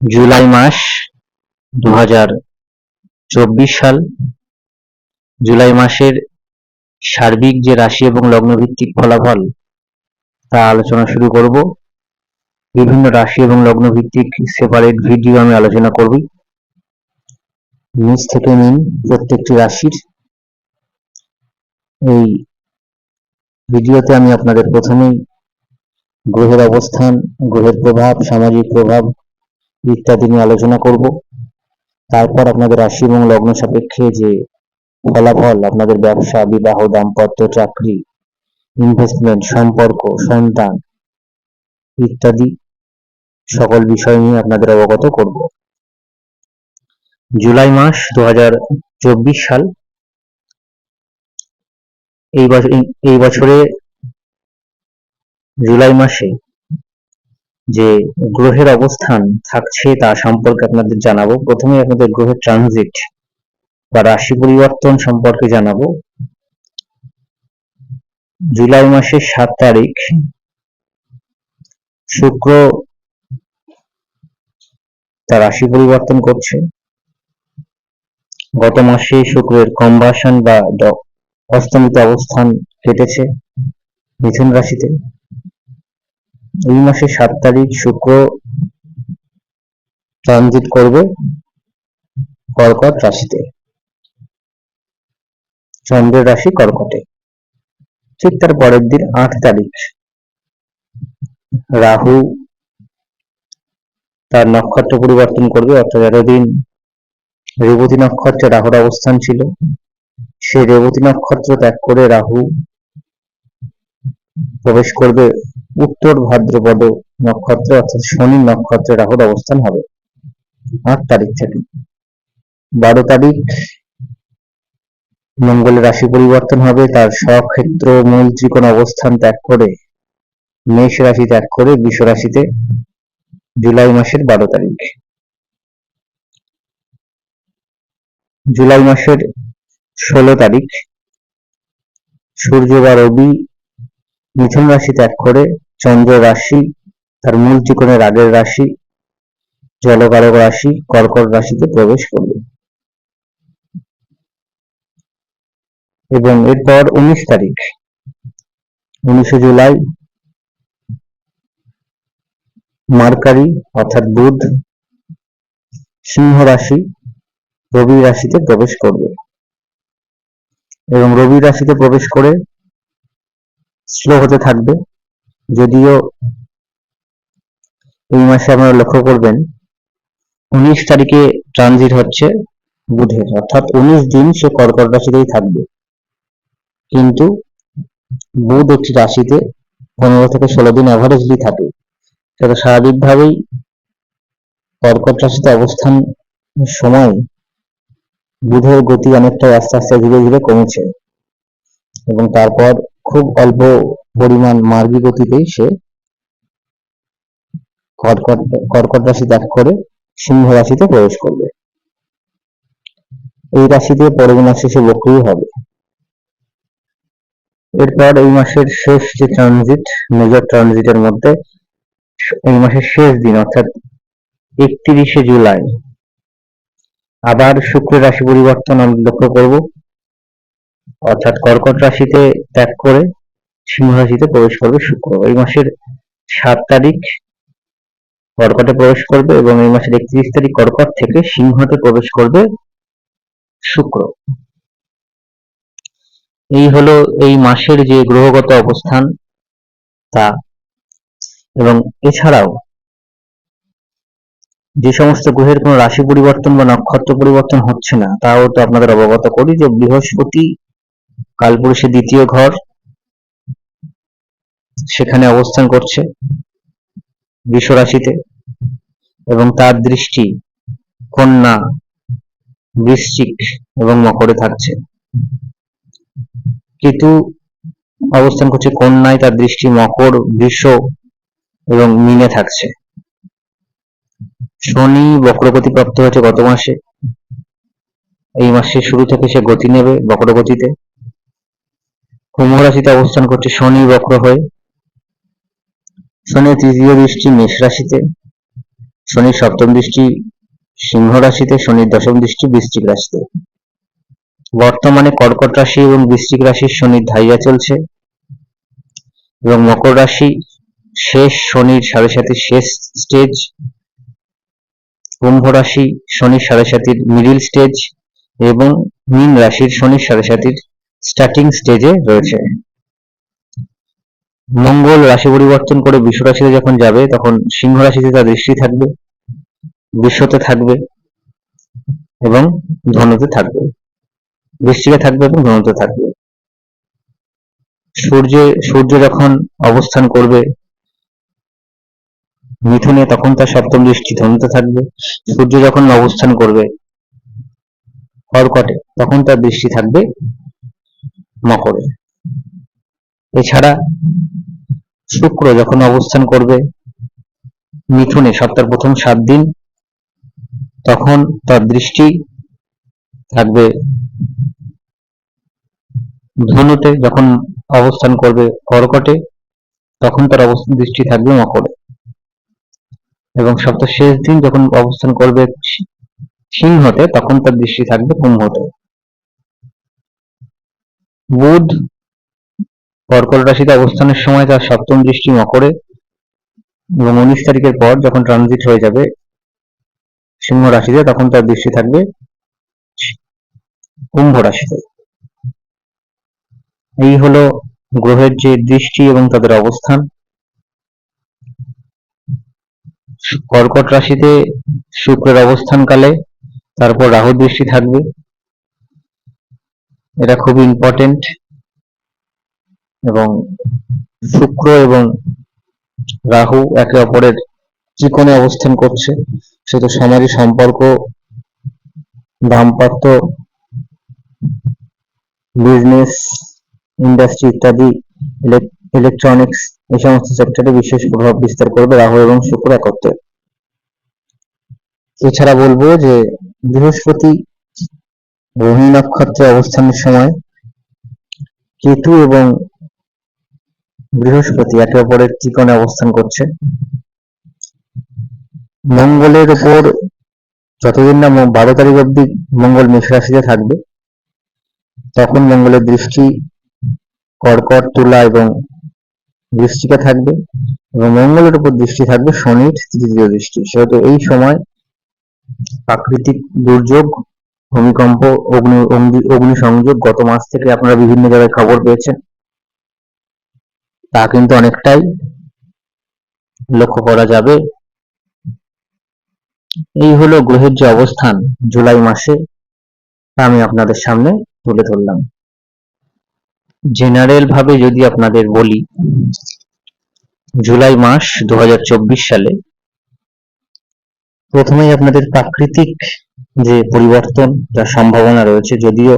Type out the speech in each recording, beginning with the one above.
জুলাই মাস দু হাজার চব্বিশ সাল। জুলাই মাসের সার্বিক যে রাশি এবং লগ্ন ভিত্তিক ফলাফল, তা আলোচনা শুরু করব। বিভিন্ন রাশি এবং লগ্ন ভিত্তিক সেপারেট ভিডিও আমি আলোচনা করব। নিচ থেকে নিন প্রত্যেকটি রাশির। এই ভিডিওতে আমি আপনাদের প্রথমেই গ্রহের অবস্থান, গ্রহের প্রভাব, সামাজিক প্রভাব ইত্যাদি নিয়ে আলোচনা করব। তারপর আপনাদের রাশি এবং লগ্ন সাপেক্ষে যে ফলাফল, আপনাদের ব্যবসা, বিবাহ, দাম্পত্য, চাকরি ইনভেস্টমেন্ট সম্পর্ক, সন্তান ইত্যাদি সকল বিষয় নিয়ে আপনাদের অবগত করব। জুলাই মাস দু হাজার চব্বিশ সাল। এই বছর এই বছরে জুলাই মাসে যে গ্রহের অবস্থান থাকছে তা সম্পর্কে আপনাদের জানাব। প্রথমে আপনাদের গ্রহের ট্রানজিট বা রাশি পরিবর্তন সম্পর্কে জানাব। জুলাই মাসের সাত তারিখ, শুক্র তার রাশি পরিবর্তন করছে। গত মাসে শুক্রের কম্বাসন বা অস্তমিত অবস্থান কেটেছে মিথুন রাশিতে। এই মাসের সাত তারিখ শুক্র ট্রানজিট করবে কর্কট রাশিতে। চন্দ্রের রাশি কর্কটে। ঠিক তার পরের দিন আট তারিখ। রাহু তার নক্ষত্র পরিবর্তন করবে, অর্থাৎ এতদিন রেবতী নক্ষত্রে রাহুর অবস্থান ছিল। সেই রেবতী নক্ষত্র ত্যাগ করে রাহু প্রবেশ করবে উত্তর ভাদ্রপদ নক্ষত্রে অর্থাৎ শনি নক্ষত্রে রাহুর অবস্থান হবে। আট তারিখ থেকে। বারো তারিখ মঙ্গলের রাশি পরিবর্তন হবে। তার স্বক্ষেত্র মূল ত্রিকোণ অবস্থান ত্যাগ করে, মেষ রাশি ত্যাগ করে বৃষ রাশিতে জুলাই মাসের বারো তারিখ। জুলাই মাসের ষোলো তারিখ। সূর্য বা রবি মিথুন রাশি ত্যাগ করে চন্দ্র রাশি, তার মূল ত্রিকোণের আগের রাশি, জলকারক রাশি, কর্কট রাশিতে প্রবেশ করবে। এবং এরপর উনিশ তারিখ, উনিশে জুলাই, মার্কারি, অর্থাৎ বুধ, সিংহ রাশি, রবি রাশিতে প্রবেশ করবে। এবং রবি রাশিতে প্রবেশ করে স্লো হতে থাকবে। যদিও এই মাসে আপনারা লক্ষ্য করবেন, উনিশ তারিখে ট্রানজিট হচ্ছে বুধের, অর্থাৎ উনিশ দিন সে কর্কট রাশিতেই থাকবে। কিন্তু বুধ একটি রাশিতে পনেরো থেকে ষোলো দিন অ্যাভারেজলি থাকে সেটা স্বাভাবিকভাবেই কর্কট রাশিতে অবস্থান সময় বুধের গতি অনেকটাই আস্তে আস্তে ধীরে ধীরে কমেছে। এবং তারপর খুব অল্প পরিমাণ মার্গী গতিতেই সে কর্কট রাশি ত্যাগ করে সিংহ রাশিতে প্রবেশ করবে। এই রাশিতে পরবর্তী মাস শেষে বক্রী হবে। এরপর এই মাসের শেষ যে ট্রানজিট মেজর ট্রানজিটের মধ্যে এই মাসের শেষ দিন, অর্থাৎ একত্রিশে জুলাই, আবার শুক্র রাশি পরিবর্তন আমরা লক্ষ্য করব। অর্থাৎ কর্কট রাশিতে ত্যাগ করে সিংহ রাশিতে প্রবেশ করবে শুক্র। এই মাসের সাত তারিখ কর্কটে প্রবেশ করবে এবং এই মাসের একত্রিশ তারিখ কর্কট থেকে সিংহতে প্রবেশ করবে শুক্র। এই হলো এই মাসের যে গ্রহগত অবস্থান, তা। এবং এছাড়াও যে সমস্ত গ্রহের কোনো রাশি পরিবর্তন বা নক্ষত্র পরিবর্তন হচ্ছে না, তাও তো আপনাদের অবগত করি যে বৃহস্পতি কালপুরুষের দ্বিতীয় ঘর সেখানে অবস্থান করছে রাশিতে এবং তার দৃষ্টি কন্যা বৃশ্চিক এবং মকরে থাকছে। কেতু অবস্থান করছে কন্যায়, তার দৃষ্টি মকর, বৃষ এবং মিনে থাকছে। শনি বক্রগতি প্রাপ্ত হয়েছে গত মাসে। এই মাসের শুরু থেকে সে গতি নেবে বক্রগতিতে। কুম্ভ রাশিতে অবস্থান করছে শনি বক্র হয়ে। শনির তৃতীয় দৃষ্টি মেষ রাশিতে। শনির সপ্তম দৃষ্টি সিংহ রাশিতে শনির দশম দৃষ্টি বৃশ্চিক রাশিতে। বর্তমানে কর্কট রাশি এবং বৃশ্চিক রাশির শনির ধাইয়া চলছে এবং মকর রাশি শেষ শনির সাড়ে সাথে শেষ স্টেজ। কুম্ভ রাশি শনির সাড়ে সাতির মিডিল স্টেজ এবং মীন রাশির শনির সাড়ে সাতির স্টার্টিং স্টেজে রয়েছে। মঙ্গল রাশি পরিবর্তন করে বিশ্ব রাশিতে যখন যাবে, তখন সিংহ রাশিতে তার দৃষ্টি থাকবে বিশ্বতে থাকবে এবং ধনুতে থাকবে। বৃষ্টিকে থাকবে এবং ধনুতে থাকবে। সূর্য সূর্য যখন অবস্থান করবে, মিথুনে তখন তার সপ্তম দৃষ্টি ধনুতে থাকবে। সূর্য যখন অবস্থান করবে, কর্কটে তখন তার দৃষ্টি থাকবে মকরে এছাড়া শুক্র যখন অবস্থান করবে মিথুনে সপ্তাহের প্রথম সাত দিন, তখন তার দৃষ্টি থাকবে ধনুতে, যখন অবস্থান করবে কর্কটে, তখন তার অবস্থান দৃষ্টি থাকবে মকরে। এবং সপ্তাহ শেষ দিন যখন অবস্থান করবে সিংহতে, তখন তার দৃষ্টি থাকবে কুম্ভতে। বুধ কর্কট রাশিতে অবস্থানের সময় তার সপ্তম দৃষ্টি মকরে এবং উনিশ তারিখের পর যখন ট্রানজিট হয়ে যাবে সিংহ রাশিতে, তখন তার দৃষ্টি থাকবে কুম্ভ রাশিতে। এই হলো গ্রহের যে দৃষ্টি এবং তাদের অবস্থান। কর্কট রাশিতে শুক্রের অবস্থানকালে তারপর রাহু দৃষ্টি থাকবে। এটা খুব ইম্পর্টেন্ট এবং শুক্র এবং রাহু একে অপরের ত্রিকোণে অবস্থান করছে। সেটা সমাজে সম্পর্ক, দাম্পত্য বিজনেস ইন্ডাস্ট্রি ইত্যাদি ইলেকট্রনিক্স এই সমস্ত সেক্টরে বিশেষ প্রভাব বিস্তার করবে রাহু এবং শুক্র একত্রে। এছাড়া বলব যে বৃহস্পতি রোহিণী নক্ষত্রে অবস্থানের সময় কেতু এবং বৃহস্পতি একে অপরের ত্রিকোণে অবস্থান করছে। মঙ্গলের উপর যতদিন না বারো তারিখ অব্দি মঙ্গল মেষ রাশিতে থাকবে, তখন মঙ্গলের দৃষ্টি কর্কট, তুলা এবং বৃষ্টিকা থাকবে এবং মঙ্গলের উপর দৃষ্টি থাকবে শনির তৃতীয় দৃষ্টি। সেহেতু এই সময় প্রাকৃতিক দুর্যোগ ভূমিকম্প, অগ্নি অগ্নি সংযোগ গত মাস থেকে আপনারা বিভিন্ন জায়গায় খবর পেয়েছেন। তা কিন্তু অনেকটাই লক্ষ্য করা যাবে। এই হলো গ্রহের যে অবস্থান জুলাই মাসে, তা আমি আপনাদের সামনে তুলে ধরলাম। জেনারেল ভাবে যদি আপনাদের বলি, জুলাই মাস দু হাজার চব্বিশ সালে প্রথমেই আপনাদের প্রাকৃতিক যে পরিবর্তন যার সম্ভাবনা রয়েছে, যদিও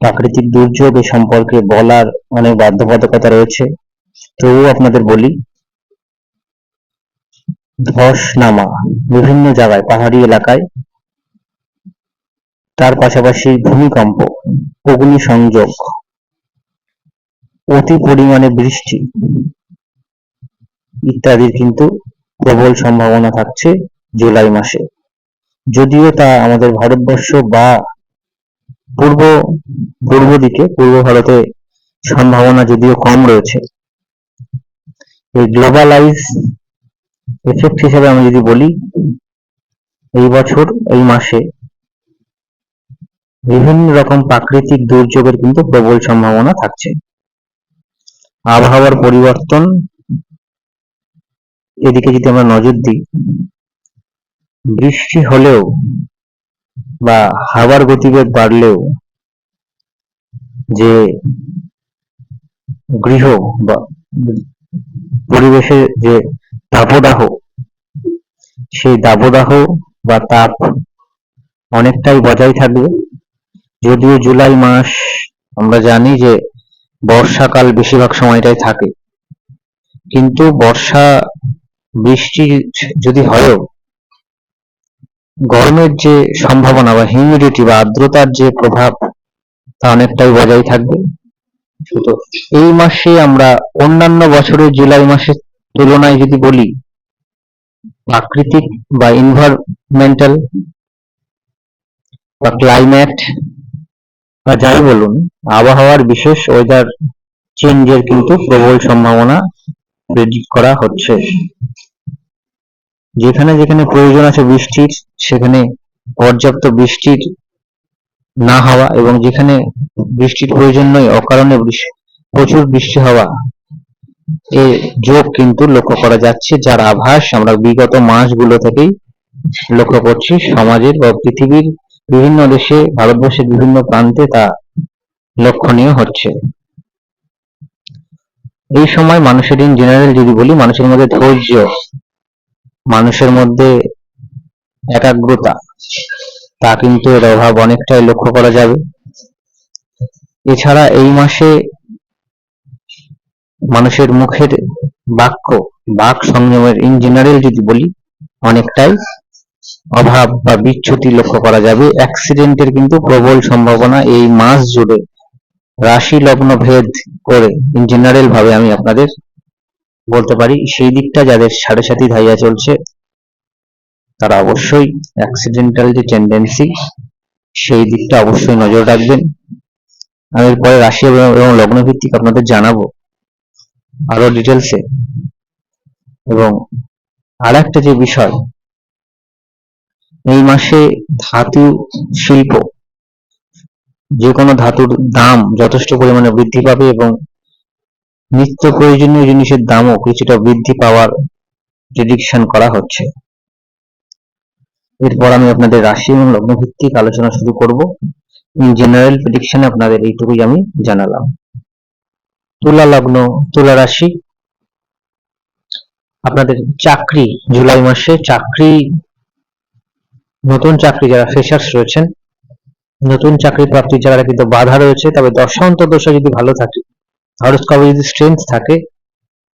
প্রাকৃতিক দুর্যোগ এ সম্পর্কে বলার অনেক বাধ্যবাধকতা রয়েছে। তবুও আপনাদের বলি ধস নামা বিভিন্ন জায়গায়, পাহাড়ি এলাকায়, তার পাশাপাশি ভূমিকম্প অগ্নি সংযোগ অতি পরিমাণে বৃষ্টি ইত্যাদির কিন্তু প্রবল সম্ভাবনা থাকছে জুলাই মাসে। যদিও তা আমাদের ভারতবর্ষ বা পূর্ব পূর্ব দিকে, পূর্ব ভারতে সম্ভাবনা যদিও কম রয়েছে। এই গ্লোবালাইজ এফেক্ট হিসেবে আমি যদি বলি, এই বছর, এই মাসে বিভিন্ন রকম প্রাকৃতিক দুর্যোগের কিন্তু প্রবল সম্ভাবনা থাকছে। আবহাওয়ার পরিবর্তন, এদিকে যদি আমরা নজর দিই বৃষ্টি হলেও বা হাওয়ার গতিবেগ বাড়লেও যে গৃহ বা পরিবেশের যে দাবদাহ, সেই দাবদাহ বা তাপ অনেকটাই বজায় থাকবে। যদিও জুলাই মাস, আমরা জানি যে বর্ষাকাল বেশিরভাগ সময়টাই থাকে। কিন্তু বর্ষা, বৃষ্টি যদি হয়ও গরমের যে সম্ভাবনা বা হিউমিডিটি বা আর্দ্রতার যে প্রভাব, তা অনেকটাই বজায় থাকবে। এই মাসে আমরা অন্যান্য বছরের জুলাই মাসের তুলনায় যদি বলি, প্রাকৃতিক বা ইনভারমেন্টাল বা ক্লাইমেট বা যাই বলুন, আবহাওয়ার বিশেষ ওয়েদার চেঞ্জের কিন্তু প্রবল সম্ভাবনা প্রেডিক্ট করা হচ্ছে। যেখানে যেখানে প্রয়োজন আছে বৃষ্টির, সেখানে পর্যাপ্ত বৃষ্টির না হওয়া এবং যেখানে বৃষ্টির প্রয়োজন নয়, অকারণে প্রচুর বৃষ্টি হওয়া এর যোগ কিন্তু লক্ষ্য করা যাচ্ছে, যার আভাস আমরা বিগত মাসগুলো থেকেই লক্ষ্য করছি। সমাজের বা পৃথিবীর বিভিন্ন দেশে, ভারতবর্ষের বিভিন্ন প্রান্তে তা লক্ষণীয় হচ্ছে। এই সময় মানুষের ইন জেনারেল যদি বলি, মানুষের মধ্যে ধৈর্য মানুষের মধ্যে একাগ্রতা, তা কিন্তু এর অভাব অনেকটাই লক্ষ্য করা যাবে। এছাড়া এই মাসে মানুষের মুখের বাক্য, বাক সংযমের ইন জেনারেল যদি বলি, অনেকটাই অভাব বা বিচ্যুতি লক্ষ্য করা যাবে। অ্যাক্সিডেন্টের কিন্তু প্রবল সম্ভাবনা এই মাস জুড়ে। রাশি লগ্ন ভেদ করে ইন জেনারেল ভাবে আমি আপনাদের বলতে পারি, সেই দিকটা যাদের সাড়ে সাথী ধাইয়া চলছে, তারা অবশ্যই অ্যাক্সিডেন্টাল যে টেন্ডেন্সি সেই দিকটা অবশ্যই নজর রাখবেন। আমি এরপরে রাশি এবং লগ্ন ভিত্তিক আপনাদের জানাব আরও ডিটেলসে এবং আর একটা যে বিষয়, এই মাসে ধাতু শিল্প, যে কোনো ধাতুর দাম যথেষ্ট পরিমাণে বৃদ্ধি পাবে এবং নিত্য প্রয়োজনীয় জিনিসের দামও কিছুটা বৃদ্ধি পাওয়ার প্রেডিকশন করা হচ্ছে। এরপর আমি আপনাদের রাশি এবং লগ্ন ভিত্তিক আলোচনা শুরু করব। ইন জেনারেল প্রেডিকশনে আপনাদের এইটুকুই আমি জানালাম। তুলা লগ্ন, তুলা রাশি। আপনাদের চাকরি, জুলাই মাসে চাকরি, নতুন চাকরি যারা ফ্রেশার্স রয়েছেন, নতুন চাকরি প্রাপ্তির জায়গাটা কিন্তু বাধা রয়েছে, তবে দশা যদি ভালো থাকে হরস্কোপে যদি স্ট্রেংথ থাকে,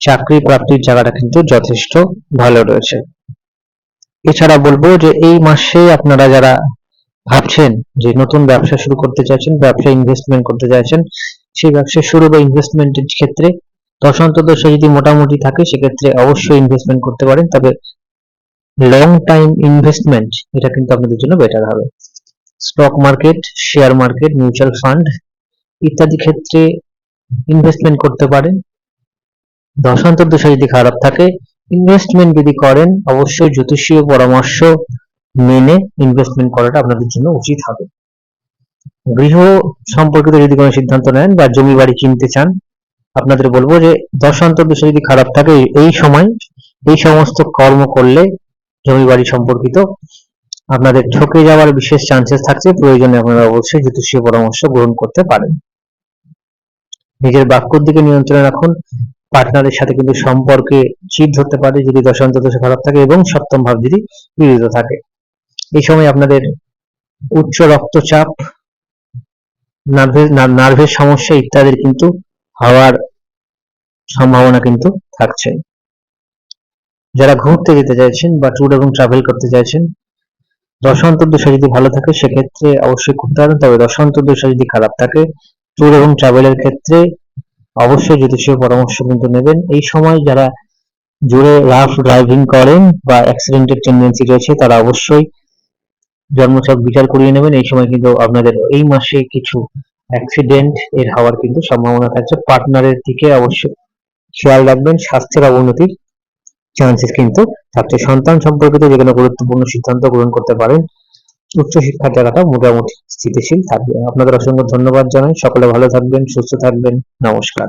চাকরি প্রাপ্তির জায়গাটা কিন্তু যথেষ্ট ভালো রয়েছে। এছাড়া বলব যে এই মাসে আপনারা যারা ভাবছেন যে নতুন ব্যবসা শুরু করতে চাইছেন ব্যবসা ইনভেস্টমেন্ট করতে চাইছেন, সেই ব্যবসা শুরু বা ইনভেস্টমেন্টের ক্ষেত্রে দশা যদি মোটামুটি থাকে, সেক্ষেত্রে অবশ্যই ইনভেস্টমেন্ট করতে পারেন। তবে লং টাইম ইনভেস্টমেন্ট এটা কিন্তু আপনাদের জন্য বেটার হবে। Stock market share market mutual fund ইত্যাদি ক্ষেত্রে ইনভেস্টমেন্ট করতে পারেন। দশান্তর দশা যদি খারাপ থাকে ইনভেস্টমেন্ট যদি করেন, অবশ্যই জ্যোতিষীয় পরামর্শ মেনে ইনভেস্টমেন্ট করাটা আপনাদের জন্য উচিত হবে। গৃহ সম্পর্কিত যদি কোনো সিদ্ধান্ত নেন বা জমি বাড়ি কিনতে চান, আপনাদের বলব যে দশান্তর দশা যদি খারাপ থাকে, এই সময় এই সমস্ত কর্ম করলে জমি বাড়ি সম্পর্কিত আপনাদের ঠকে যাওয়ার বিশেষ চান্সেস থাকছে। প্রয়োজনে আপনারা অবশ্যই জ্যোতিষীয় পরামর্শ গ্রহণ করতে পারেন। নিজের বাক্যর দিকে নিয়ন্ত্রণে রাখুন। পার্টনারের সাথে কিন্তু সম্পর্কে চিট ধরতে পারে, যদি দশান্ত দশা খারাপ থাকে এবং সপ্তম ভাব যদি পীড়িত থাকে। এই সময় আপনাদের উচ্চ রক্তচাপ নার্ভের সমস্যা ইত্যাদির কিন্তু হওয়ার সম্ভাবনা কিন্তু থাকছে। যারা ঘুরতে যেতে চাইছেন বা ট্যুর এবং ট্রাভেল করতে চাইছেন দশান্তর দশা যদি ভালো থাকে, সেক্ষেত্রে অবশ্যই করতে পারেন। তবে দশান্তর দশা যদি খারাপ থাকে ট্যুর এবং ট্রাভেলের ক্ষেত্রে অবশ্যই জ্যোতিষীয় পরামর্শ কিন্তু নেবেন। এই সময় যারা জোরে রাফ ড্রাইভিং করেন বা অ্যাক্সিডেন্টের টেন্ডেন্সি রয়েছে, তারা অবশ্যই জন্মছক বিচার করিয়ে নেবেন। এই সময় কিন্তু আপনাদের এই মাসে কিছু অ্যাক্সিডেন্ট এর হওয়ার কিন্তু সম্ভাবনা থাকছে। পার্টনারের দিকে অবশ্যই খেয়াল রাখবেন। স্বাস্থ্যের অবনতির চান্সেস কিন্তু থাকছে। সন্তান সম্পর্কিত যে কোনো গুরুত্বপূর্ণ সিদ্ধান্ত গ্রহণ করতে পারেন। উচ্চশিক্ষার জায়গাটা মোটামুটি স্থিতিশীল থাকবে। আপনাদের অসংখ্য ধন্যবাদ জানাই। সকলে ভালো থাকবেন, সুস্থ থাকবেন। নমস্কার।